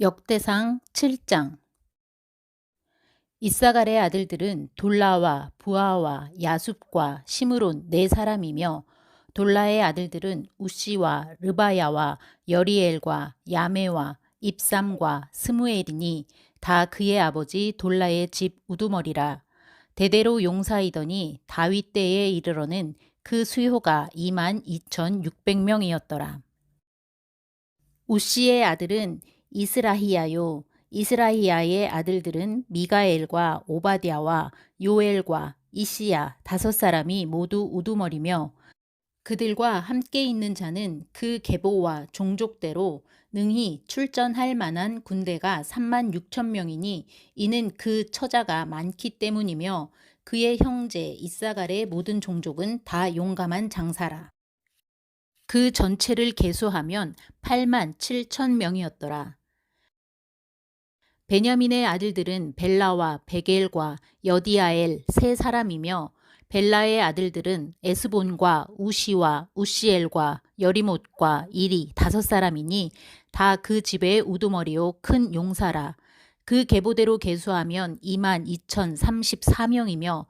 역대상 7장. 이사갈의 아들들은 돌라와 부하와 야숲과 시므론 네 사람이며 돌라의 아들들은 우시와 르바야와 여리엘과 야메와 입삼과 스무엘이니 다 그의 아버지 돌라의 집 우두머리라. 대대로 용사이더니 다윗 때에 이르러는 그 수효가 2만 2천6백명이었더라. 우시의 아들은 이스라히야요. 이스라히야의 아들들은 미가엘과 오바디아와 요엘과 이시야 다섯 사람이 모두 우두머리며 그들과 함께 있는 자는 그 계보와 종족대로 능히 출전할 만한 군대가 3만 6천 명이니 이는 그 처자가 많기 때문이며 그의 형제 이사갈의 모든 종족은 다 용감한 장사라. 그 전체를 계수하면 8만 7천 명이었더라. 베냐민의 아들들은 벨라와 베겔과 여디아엘 세 사람이며 벨라의 아들들은 에스본과 우시와 우시엘과 여리못과 이리 다섯 사람이니 다 그 집의 우두머리요 큰 용사라. 그 계보대로 계수하면 2만 2천34명이며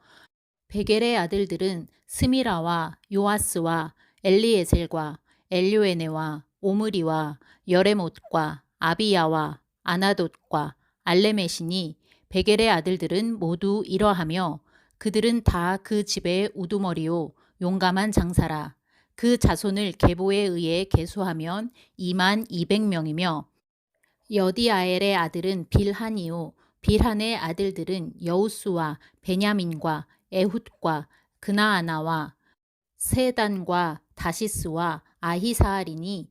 베겔의 아들들은 스미라와 요아스와 엘리에셀과 엘료에네와 오므리와 여레못과 아비야와 아나돗과 알레메시니 베겔의 아들들은 모두 이러하며 그들은 다 그 집의 우두머리요 용감한 장사라. 그 자손을 계보에 의해 계수하면 2만 200명이며 여디아엘의 아들은 빌한이요 빌한의 아들들은 여우스와 베냐민과 에훗과 그나아나와 세단과 다시스와 아히사알이니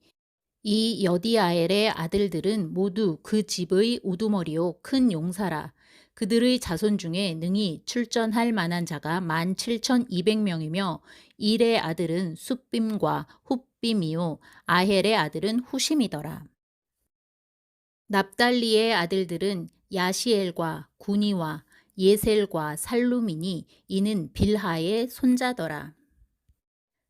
이 여디아엘의 아들들은 모두 그 집의 우두머리요 큰 용사라. 그들의 자손 중에 능히 출전할 만한 자가 만 칠천 이백 명이며 일의 아들은 숫빔과 훗빔이요 아헬의 아들은 후심이더라. 납달리의 아들들은 야시엘과 구니와 예셀과 살루미니 이는 빌하의 손자더라.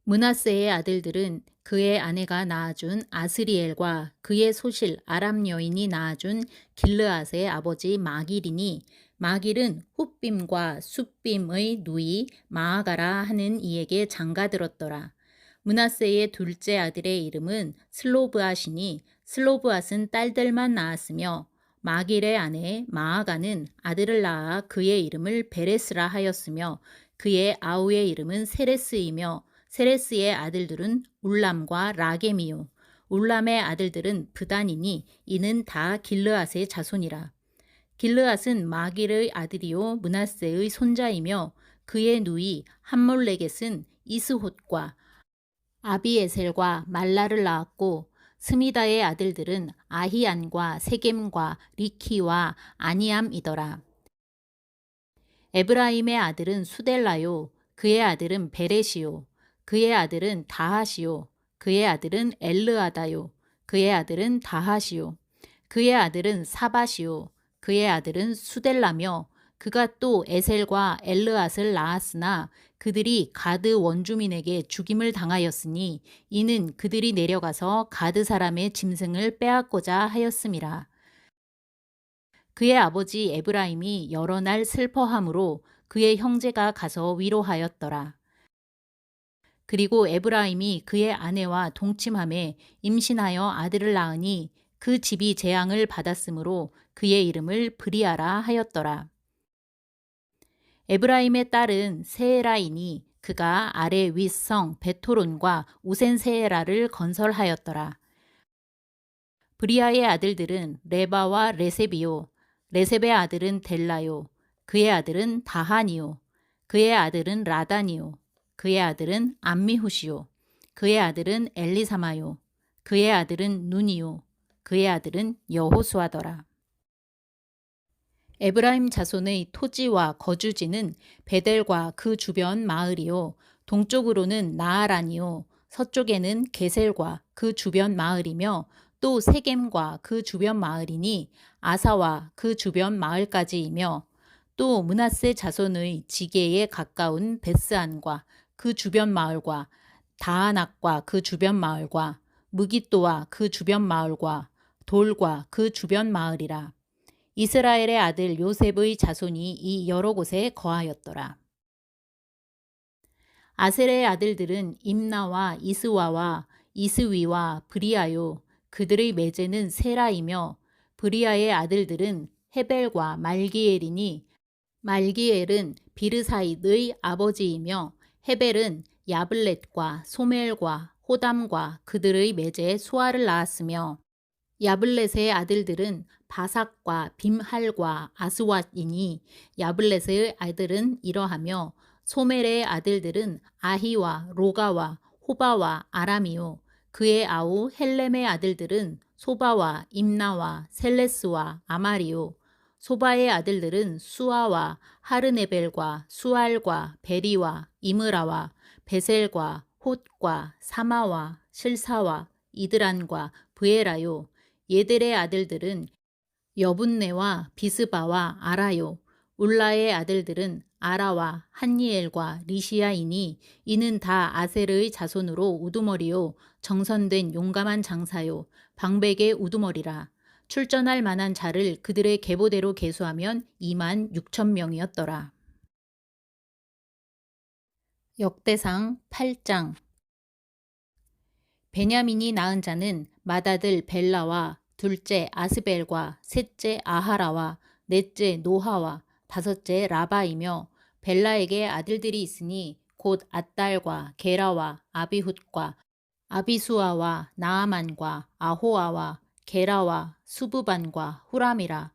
문하세의 아들들은 그의 아내가 낳아준 아스리엘과 그의 소실 아람 여인이 낳아준 길르앗의 아버지 마길이니 마길은 훗빔과 숫빔의 누이 마아가라 하는 이에게 장가들었더라. 문하세의 둘째 아들의 이름은 슬로브앗이니 슬로브앗은 딸들만 낳았으며 마길의 아내 마아가는 아들을 낳아 그의 이름을 베레스라 하였으며 그의 아우의 이름은 세레스이며 세레스의 아들들은 울람과 라게미요. 울람의 아들들은 브단이니 이는 다 길르앗의 자손이라. 길르앗은 마길의 아들이요 문하세의 손자이며 그의 누이 함몰레겟은 이스홑과 아비에셀과 말라를 낳았고 스미다의 아들들은 아히안과 세겜과 리키와 아니암이더라. 에브라임의 아들은 수델라요 그의 아들은 베레시요 그의 아들은 다하시오. 그의 아들은 엘르아다요. 그의 아들은 다하시오. 그의 아들은 사바시오. 그의 아들은 수델라며 그가 또 에셀과 엘르앗을 낳았으나 그들이 가드 원주민에게 죽임을 당하였으니 이는 그들이 내려가서 가드 사람의 짐승을 빼앗고자 하였음이라. 그의 아버지 에브라임이 여러 날 슬퍼함으로 그의 형제가 가서 위로하였더라. 그리고 에브라임이 그의 아내와 동침함에 임신하여 아들을 낳으니 그 집이 재앙을 받았으므로 그의 이름을 브리아라 하였더라. 에브라임의 딸은 세에라이니 그가 아래 윗성 베토론과 우센세에라를 건설하였더라. 브리아의 아들들은 레바와 레세비요, 레셉의 아들은 델라요, 그의 아들은 다하니요, 그의 아들은 라다니요, 그의 아들은 암미후시요. 그의 아들은 엘리사마요. 그의 아들은 눈이요. 그의 아들은 여호수아더라. 에브라임 자손의 토지와 거주지는 베델과 그 주변 마을이요. 동쪽으로는 나아란이요. 서쪽에는 게셀과 그 주변 마을이며 또 세겜과 그 주변 마을이니 아사와 그 주변 마을까지이며 또 문하세 자손의 지게에 가까운 베스안과 그 주변 마을과 다아낙과 그 주변 마을과 무기또와 그 주변 마을과 돌과 그 주변 마을이라. 이스라엘의 아들 요셉의 자손이 이 여러 곳에 거하였더라. 아셀의 아들들은 임나와 이스와와 이스위와 브리아요. 그들의 매제는 세라이며 브리아의 아들들은 헤벨과 말기엘이니 말기엘은 비르사이드의 아버지이며 헤벨은 야블렛과 소멜과 호담과 그들의 매제 수아를 낳았으며 야블렛의 아들들은 바삭과 빔할과 아스왓이니 야블렛의 아들은 이러하며 소멜의 아들들은 아히와 로가와 호바와 아람이요. 그의 아우 헬렘의 아들들은 소바와 임나와 셀레스와 아마리요 소바의 아들들은 수아와 하르네벨과 수알과 베리와 이므라와 베셀과 홑과 사마와 실사와 이드란과 브에라요. 얘들의 아들들은 여분네와 비스바와 아라요. 울라의 아들들은 아라와 한니엘과 리시아이니 이는 다 아세르의 자손으로 우두머리요. 정선된 용감한 장사요. 방백의 우두머리라 출전할 만한 자를 그들의 계보대로 계수하면 2만 6천 명이었더라. 역대상 8장 베냐민이 낳은 자는 맏아들 벨라와 둘째 아스벨과 셋째 아하라와 넷째 노하와 다섯째 라바이며 벨라에게 아들들이 있으니 곧 아딸과 게라와 아비훗과 아비수아와 나아만과 아호아와 게라와 수부반과 후람이라.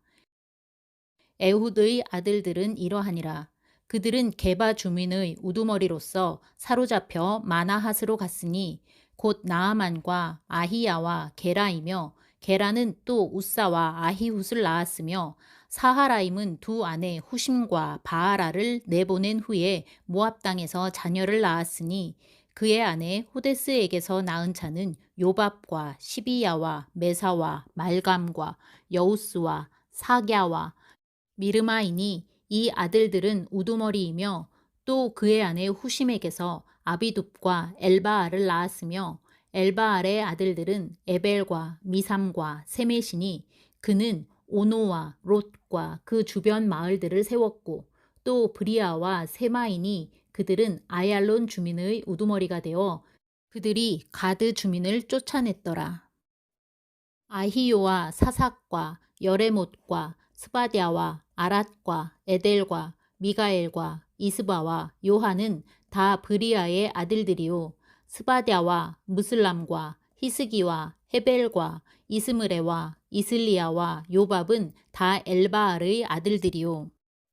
에훗의 아들들은 이러하니라. 그들은 게바 주민의 우두머리로서 사로잡혀 마나핫으로 갔으니 곧 나아만과 아히야와 게라이며 게라는 또 우사와 아히훗을 낳았으며 사하라임은 두 아내 후심과 바하라를 내보낸 후에 모압 땅에서 자녀를 낳았으니 그의 아내 호데스에게서 낳은 자는 요밥과 시비야와 메사와 말감과 여우스와 사갸와 미르마이니 이 아들들은 우두머리이며 또 그의 아내 후심에게서 아비둡과 엘바알을 낳았으며 엘바알의 아들들은 에벨과 미삼과 세메시니 그는 오노와 롯과 그 주변 마을들을 세웠고 또 브리아와 세마이니 그들은 아얄론 주민의 우두머리가 되어 그들이 가드 주민을 쫓아냈더라. 아히요와 사삭과 여레못과 스바디아와 아랏과 에델과 미가엘과 이스바와 요한은 다 브리아의 아들들이요 스바디아와 무슬람과 히스기와 헤벨과 이스므레와 이슬리아와 요밥은 다 엘바알의 아들들이요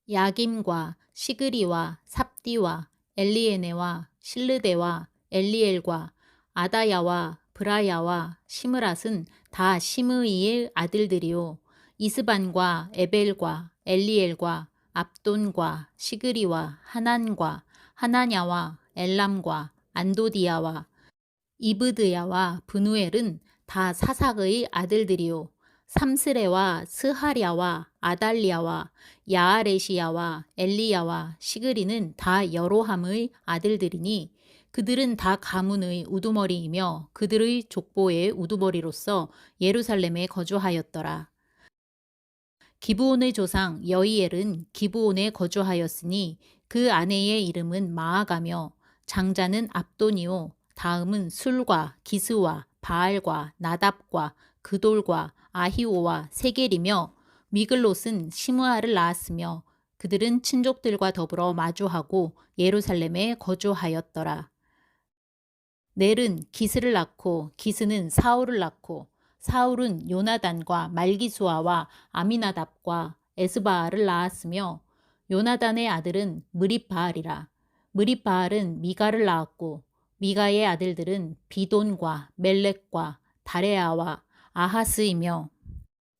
야김과 시그리와 삽디와 엘리에네와 실르데와 엘리엘과 아다야와 브라야와 시므랏은 다 시므이의 아들들이요. 이스반과 에벨과 엘리엘과 압돈과 시그리와 하난과 하나냐와 엘람과 안도디아와 이브드야와 브누엘은 다 사삭의 아들들이요 삼스레와 스하랴와 아달리아와 야아레시야와 엘리야와 시그리는 다 여로함의 아들들이니 그들은 다 가문의 우두머리이며 그들의 족보의 우두머리로서 예루살렘에 거주하였더라. 기브온의 조상 여이엘은 기브온에 거주하였으니 그 아내의 이름은 마아가며 장자는 압돈이요 다음은 술과 기스와 바알과 나답과 그돌과 아히오와 세겔이며 미글롯은 시므아를 낳았으며 그들은 친족들과 더불어 마주하고 예루살렘에 거주하였더라. 넬은 기스를 낳고 기스는 사울을 낳고 사울은 요나단과 말기수아와 아미나답과 에스바알을 낳았으며 요나단의 아들은 무리바알이라. 무리바알은 미가를 낳았고 미가의 아들들은 비돈과 멜렉과 다레아와 아하스이며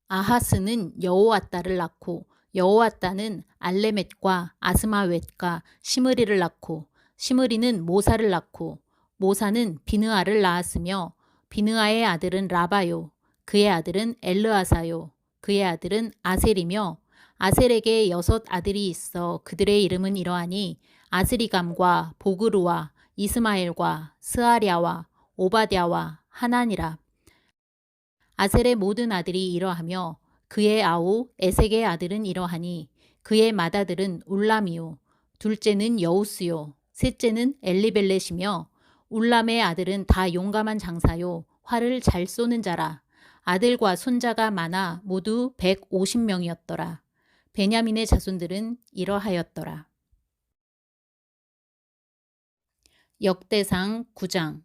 아하스는 여호와따를 낳고 여호와따는 알레멧과 아스마웻과 시므리를 낳고 시므리는 모사를 낳고 모사는 비느아를 낳았으며 비느아의 아들은 라바요 그의 아들은 엘르아사요 그의 아들은 아셀이며 아셀에게 여섯 아들이 있어 그들의 이름은 이러하니 아스리감과 보그루와 이스마엘과 스아랴와 오바댜와 하나니라 아셀의 모든 아들이 이러하며 그의 아우 에색의 아들은 이러하니 그의 맏아들은 울람이요. 둘째는 여우스요. 셋째는 엘리벨렛이며 울람의 아들은 다 용감한 장사요. 활을 잘 쏘는 자라. 아들과 손자가 많아 모두 150명이었더라. 베냐민의 자손들은 이러하였더라. 역대상 9장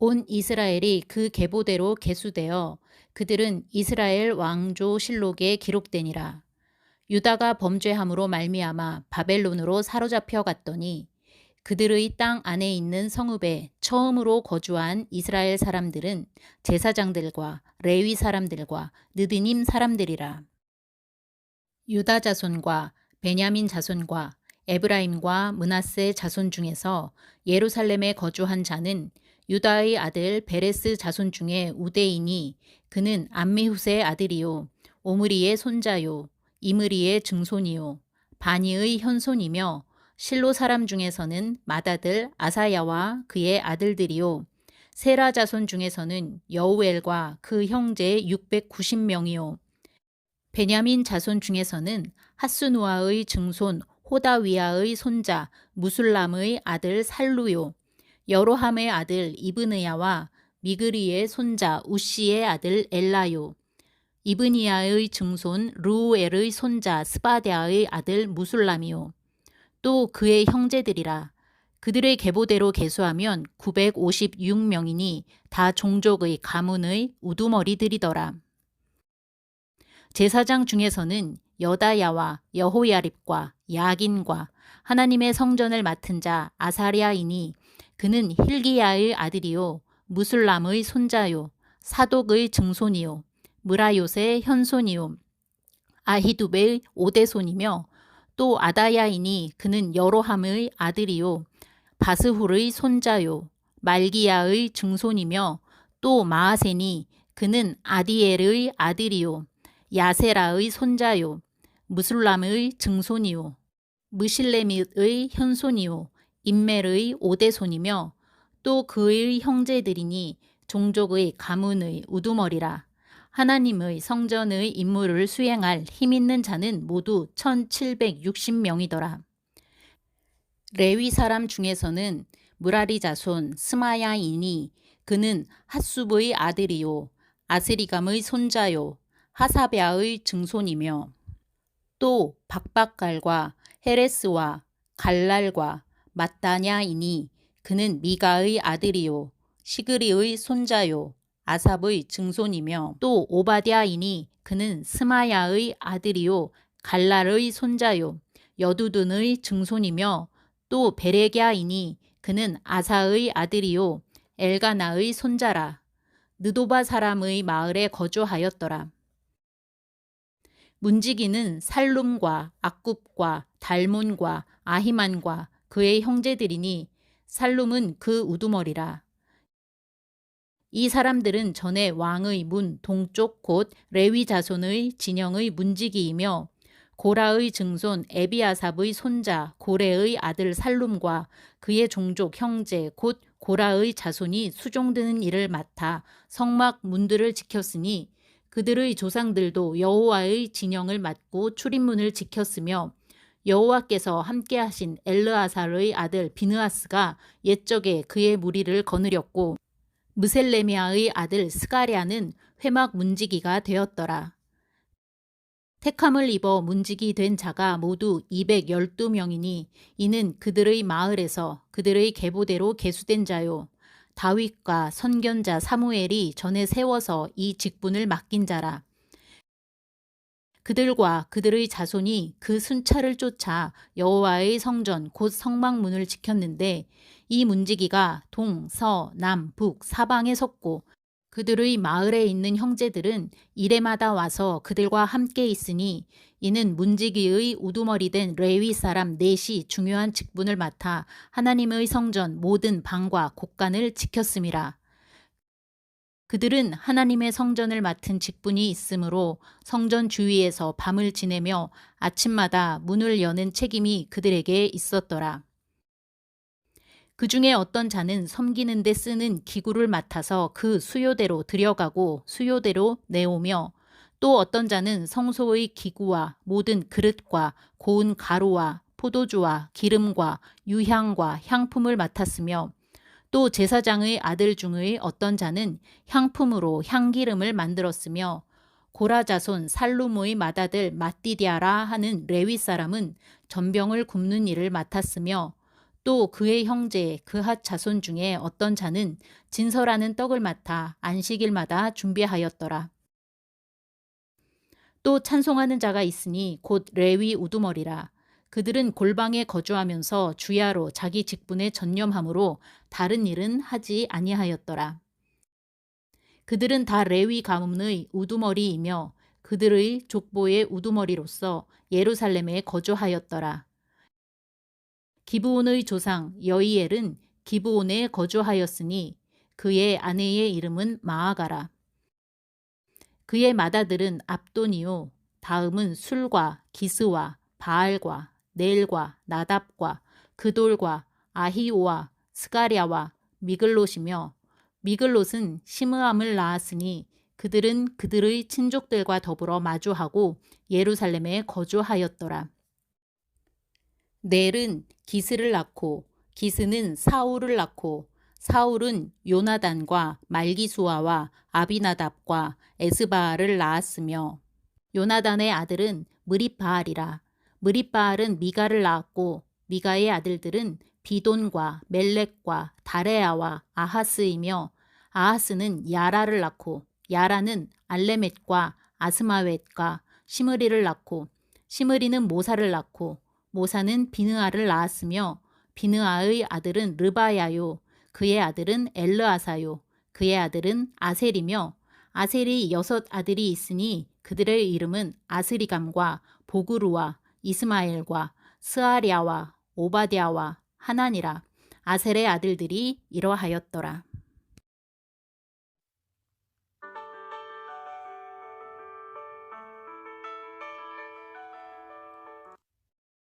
온 이스라엘이 그 계보대로 계수되어 그들은 이스라엘 왕조 실록에 기록되니라. 유다가 범죄함으로 말미암아 바벨론으로 사로잡혀 갔더니 그들의 땅 안에 있는 성읍에 처음으로 거주한 이스라엘 사람들은 제사장들과 레위 사람들과 느드님 사람들이라. 유다 자손과 베냐민 자손과 에브라임과 문하세 자손 중에서 예루살렘에 거주한 자는 유다의 아들 베레스 자손 중에 우대이니 그는 암미후스의 아들이요 오므리의 손자요 이므리의 증손이요 바니의 현손이며 실로 사람 중에서는 맏아들 아사야와 그의 아들들이요 세라 자손 중에서는 여우엘과 그 형제 690명이요. 베냐민 자손 중에서는 하스누아의 증손 호다위아의 손자 무술람의 아들 살루요 여로함의 아들 이브느야와 미그리의 손자 우시의 아들 엘라요. 이브니야의 증손 루엘의 손자 스바데아의 아들 무술람이요. 또 그의 형제들이라. 그들의 계보대로 계수하면 956명이니 다 종족의 가문의 우두머리들이더라. 제사장 중에서는 여다야와 여호야립과 야긴과 하나님의 성전을 맡은 자 아사리아이니 그는 힐기야의 아들이요 무술람의 손자요 사독의 증손이요 무라요의 현손이요 아히두베의 오대손이며 또 아다야이니 그는 여로함의 아들이요 바스훌의 손자요 말기야의 증손이며 또 마아세니 그는 아디엘의 아들이요 야세라의 손자요 무술람의 증손이요 무실레밋의 현손이요 인멜의 오대손이며 또 그의 형제들이니 종족의 가문의 우두머리라 하나님의 성전의 임무를 수행할 힘 있는 자는 모두 1760명이더라. 레위 사람 중에서는 무라리 자손 스마야이니 그는 핫숲의 아들이요 아스리감의 손자요 하사베아의 증손이며 또 박박갈과 헤레스와 갈랄과 마따냐이니 그는 미가의 아들이요 시그리의 손자요 아삽의 증손이며 또 오바댜이니 그는 스마야의 아들이요 갈랄의 손자요 여두둔의 증손이며 또 베레갸이니 그는 아사의 아들이요 엘가나의 손자라 느도바 사람의 마을에 거주하였더라. 문지기는 살룸과 악굽과 달몬과 아히만과 그의 형제들이니 살룸은 그 우두머리라. 이 사람들은 전에 왕의 문 동쪽 곧 레위 자손의 진영의 문지기이며 고라의 증손 에비아삽의 손자 고레의 아들 살룸과 그의 종족 형제 곧 고라의 자손이 수종드는 일을 맡아 성막 문들을 지켰으니 그들의 조상들도 여호와의 진영을 맡고 출입문을 지켰으며 여호와께서 함께하신 엘르아살의 아들 비느아스가 옛적에 그의 무리를 거느렸고 무셀레미아의 아들 스가랴는 회막 문지기가 되었더라. 택함을 입어 문지기 된 자가 모두 212명이니 이는 그들의 마을에서 그들의 계보대로 계수된 자요. 다윗과 선견자 사무엘이 전에 세워서 이 직분을 맡긴 자라. 그들과 그들의 자손이 그 순찰을 쫓아 여호와의 성전 곧 성막문을 지켰는데 이 문지기가 동, 서, 남, 북, 사방에 섰고 그들의 마을에 있는 형제들은 이래마다 와서 그들과 함께 있으니 이는 문지기의 우두머리 된 레위 사람 넷이 중요한 직분을 맡아 하나님의 성전 모든 방과 곳간을 지켰음이라. 그들은 하나님의 성전을 맡은 직분이 있으므로 성전 주위에서 밤을 지내며 아침마다 문을 여는 책임이 그들에게 있었더라. 그 중에 어떤 자는 섬기는 데 쓰는 기구를 맡아서 그 수요대로 들여가고 수요대로 내오며 또 어떤 자는 성소의 기구와 모든 그릇과 고운 가루와 포도주와 기름과 유향과 향품을 맡았으며 또 제사장의 아들 중의 어떤 자는 향품으로 향기름을 만들었으며 고라 자손 살루모의 맏아들 마띠디아라 하는 레위 사람은 전병을 굽는 일을 맡았으며 또 그의 형제 그핫 자손 중에 어떤 자는 진설하는 떡을 맡아 안식일마다 준비하였더라. 또 찬송하는 자가 있으니 곧 레위 우두머리라. 그들은 골방에 거주하면서 주야로 자기 직분에 전념함으로 다른 일은 하지 아니하였더라. 그들은 다 레위 가문의 우두머리이며 그들의 족보의 우두머리로서 예루살렘에 거주하였더라. 기브온의 조상 여이엘은 기브온에 거주하였으니 그의 아내의 이름은 마아가라. 그의 맏아들은 압돈이요 다음은 술과 기스와 바알과 넬과 나답과 그돌과 아히오와 스가랴와 미글롯이며 미글롯은 시므암을 낳았으니 그들은 그들의 친족들과 더불어 마주하고 예루살렘에 거주하였더라. 넬은 기스를 낳고 기스는 사울을 낳고 사울은 요나단과 말기수아와 아비나답과 에스바알을 낳았으며 요나단의 아들은 무리바알이라. 무리바알은 미가를 낳았고 미가의 아들들은 비돈과 멜렉과 다레아와 아하스이며 아하스는 야라를 낳고 야라는 알레멧과 아스마웻과 시므리를 낳고 시므리는 모사를 낳고 모사는 비느아를 낳았으며 비느아의 아들은 르바야요 그의 아들은 엘르아사요 그의 아들은 아셀이며 아셀이 여섯 아들이 있으니 그들의 이름은 아스리감과 보그루와 이스마엘과 스아랴와 오바댜와 하나니라 아셀의 아들들이 이러하였더라.